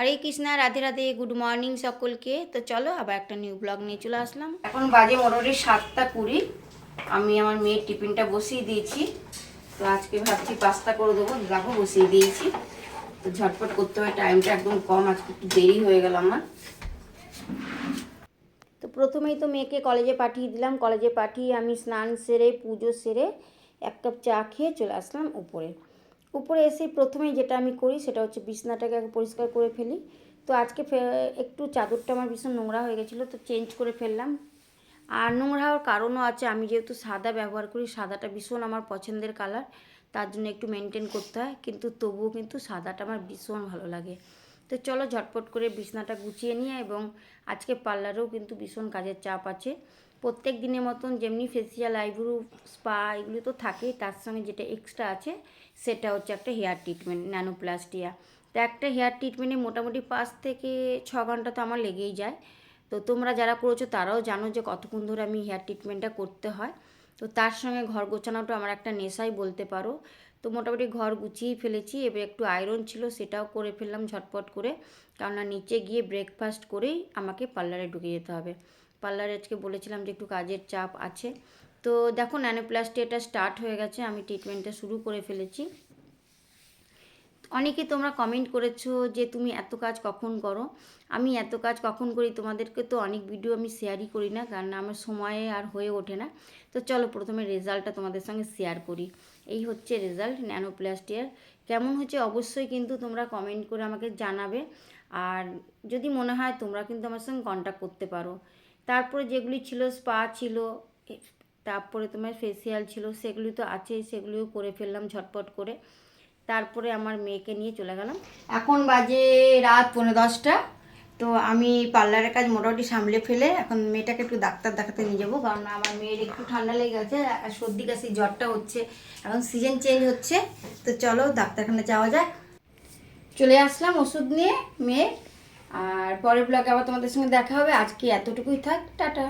হরে Krishna Radhe Radhe good morning সকলকে। তো চলো আবার একটা নিউ ব্লগ নিয়ে চলে আসলাম। এখন বাজে মোটামুটি সাতটা কুড়ি। আমি আমার মেয়ের টিফিনটা বসিয়ে দিয়েছি। তো আজকে ভাবছি পাস্তা করে দেবো দেখো বসিয়ে দিয়েছি। তো ঝটপট করতে হবে টাইমটা একদম কম আজকে একটু দেরি হয়ে গেল আমার। তো প্রথমেই তো মেয়েকে কলেজে পাঠিয়ে দিলাম। কলেজে পাঠিয়ে আমি স্নান সেরে পুজো সেরে এক কাপ চা খেয়ে চলে আসলাম উপরে। উপরে এসে প্রথমেই যেটা আমি করি সেটা হচ্ছে বিছনাটাকে আগে পরিষ্কার করে ফেলি। তো আজকে একটু চাদরটা আমার ভীষণ নোংরা হয়ে গেছিল, তো চেঞ্জ করে ফেললাম। আর নোংরা হওয়ার কারণও আছে, আমি যেহেতু সাদা ব্যবহার করি, সাদাটা ভীষণ আমার পছন্দের কালার তার জন্য একটু মেনটেন করতে হয়। কিন্তু তবুও কিন্তু সাদাটা আমার ভীষণ ভালো লাগে। তো চলো ঝটপট করে বিছনাটা গুছিয়ে নিয়ে এবং আজকে পার্লারেও কিন্তু ভীষণ কাজের চাপ আছে। প্রত্যেক দিনের মতন যেমনি ফেসিয়াল আইব্রু স্পা এগুলো তো থাকেই, তার সঙ্গে যেটা এক্সট্রা আছে সেটা হচ্ছে একটা হেয়ার ট্রিটমেন্ট ন্যানোপ্লাস্টিয়া তো একটা হেয়ার ট্রিটমেন্টে মোটামুটি পাঁচ থেকে ছ ঘণ্টা তো আমার লেগেই যায়। তো তোমরা যারা করেছ তারাও জানো যে কতক্ষণ ধরে আমি হেয়ার ট্রিটমেন্টটা করতে হয়। তো তার সঙ্গে ঘর গোছানোটা আমার একটা নেশাই বলতে পারো। তো মোটামুটি ঘর গুছিয়েই ফেলেছি, এবার একটু আয়রন ছিল সেটাও করে ফেললাম ঝটপট করে। কেননা নিচে গিয়ে ব্রেকফাস্ট করেই আমাকে পার্লারে ঢুকে যেতে হবে। পার্লারে আজকে বলেছিলাম যে একটু কাজের চাপ আছে। তো দেখো ন্যানোপ্লাস্টি এটা স্টার্ট হয়ে গেছে, আমি ট্রিটমেন্টটা শুরু করে ফেলেছি। অনেকে তোমরা কমেন্ট করেছ যে তুমি এত কাজ কখন করো? আমি এত কাজ কখন করি? তোমাদেরকে তো অনেক ভিডিও আমি শেয়ারই করি না, কারণ আমার সময়ে আর হয়ে ওঠে না। তো চলো প্রথমে রেজাল্টটা তোমাদের সঙ্গে শেয়ার করি। এই হচ্ছে রেজাল্ট ন্যানোপ্লাস্টিয়ার কেমন হচ্ছে? অবশ্যই কিন্তু তোমরা কমেন্ট করে আমাকে জানাবে। আর যদি মনে হয় তোমরা কিন্তু আমার সঙ্গে কন্ট্যাক্ট করতে পারো। তারপরে যেগুলি ছিল স্পা ছিল তারপরে তোমার ফেসিয়াল ছিল, সেগুলি তো আছেই, সেগুলিও করে ফেললাম ঝটপট করে। তারপরে আমার মেয়েকে নিয়ে চলে গেলাম। এখন বাজে রাত পনেরো দশটা। তো আমি পার্লারের কাজ মোটামুটি সামলে ফেলে এখন মেয়েটাকে একটু ডাক্তার দেখাতে নিয়ে যাব, কারণ আমার মেয়ের একটু ঠান্ডা লেগে গেছে আর সর্দি কাশি, জ্বরটা হচ্ছে। এখন সিজন চেঞ্জ হচ্ছে। তো চলো ডাক্তারখানে যাওয়া যাক। চলে আসলাম ওষুধ নিয়ে মেয়ে। আর পরের ব্লগে আবার তোমাদের সঙ্গে দেখা হবে। আজকে এতটুকুই থাক। টাটা।